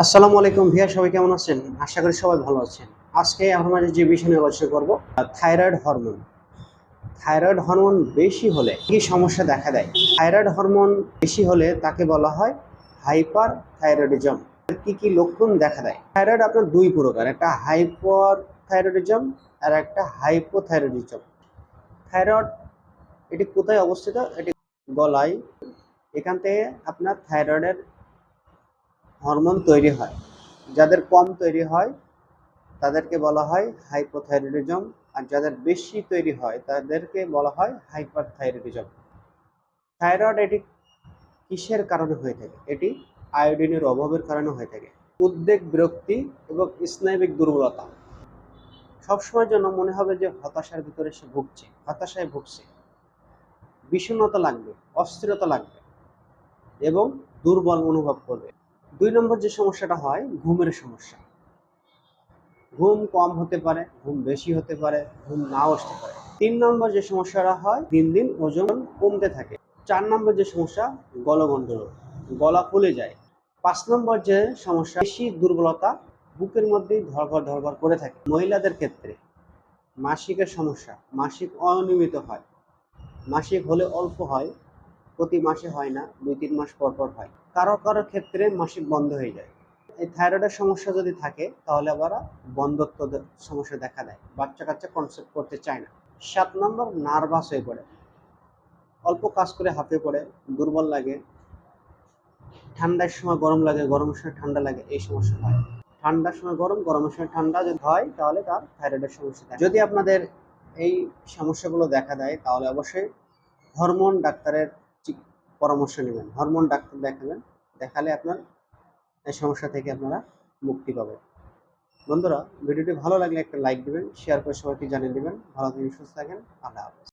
আসসালামু আলাইকুম ভিয়া, সবাই কেমন আছেন? আশা করি সবাই ভালো আছেন। আজকে আমার যে বিষয় নিয়ে আলোচনা করব, থাইরয়েড হরমোন। থাইরয়েড হরমোন বেশি হলে কি সমস্যা দেখা দেয়? থাইরয়েড হরমোন বেশি হলে তাকে বলা হয় হাইপার থাইরয়েডিজম কি কি লক্ষণ দেখা দেয়? থাইরয়েড আপনার দুই প্রকার, একটা হাইপার থাইরয়েডিজম আর একটা হাইপোথাইরয়েডিজম। থাইরয়েড, এটি কোথায় অবস্থিত? এটি গলায়। এখান থেকে আপনার থাইরয়েডের হরমোন তৈরি হয়। যাদের কম তৈরি হয়, তাদেরকে বলা হয় হাইপোথাইরয়েডিজম, আর যাদের বেশি তৈরি হয়, তাদেরকে বলা হয় হাইপার থাইরয়েডিজম থাইরয়েড এটি কিসের কারণে হয়ে থাকে? এটি আয়োডিনের অভাবের কারণে হয়ে থাকে। উদ্বেগ, বিরক্তি এবং স্নায়বিক দুর্বলতা। সবসময়ের জন্য মনে হবে যে হতাশার ভিতরে সে ভুগছে, হতাশায় ভুগছে। বিষণ্ণতা লাগবে, অস্থিরতা লাগবে এবং দুর্বল অনুভব করবে। দুই নম্বর যে সমস্যাটা হয়, ঘুমের সমস্যা। ঘুম কম হতে পারে, ঘুম বেশি হতে পারে, ঘুম নাও আসতে পারে। তিন নম্বর যে সমস্যাটা হয়, দিন দিন ওজন কমতে থাকে। চার নম্বর যে সমস্যা গলগন্ডল গলা ফুলে যায়। পাঁচ নম্বর যে সমস্যা, বেশি দুর্বলতা বুকের মধ্যেই ধরঘর ধরঘর করে থাকে। মহিলাদের ক্ষেত্রে মাসিকের সমস্যা, মাসিক অনিয়মিত হয়। মাসিক হলে অল্প হয়, প্রতি মাসে হয় না দুই তিন মাস পর পর হয়। কারও কারও ক্ষেত্রে মাসিক বন্ধ হয়ে যায়। এই থাইরয়েডের সমস্যা যদি থাকে, তাহলে আবার বন্ধত্ব সমস্যা দেখা দেয়। বাচ্চা কাচ্চা কনসেপ্ট করতে চায় না। সাত নম্বর নার্ভাস হয়ে পড়ে। অল্প কাজ করে হাঁপিয়ে পড়ে, দুর্বল লাগে। ঠান্ডার সময় গরম লাগে গরমের সময় ঠান্ডা লাগে, এই সমস্যা হয়। ঠান্ডার সময় গরম গরমের সময় ঠান্ডা যদি হয়, তাহলে তার থাইরয়েডের সমস্যা থাকে যদি আপনাদের এই সমস্যাগুলো দেখা দেয়, তাহলে অবশ্যই হরমোন ডাক্তারের পরামর্শ নেবেন হরমোন ডাক্তার দেখাবেন, দেখালে আপনার এই সমস্যা থেকে আপনারা মুক্তি পাবেন। বন্ধুরা, ভিডিওটি ভালো লাগলে একটা লাইক দেবেন শেয়ার করে সবাইকে জানিয়ে দেবেন। ভালো থাকেন সুস্থ থাকেন, আল্লাহ হাফেজ।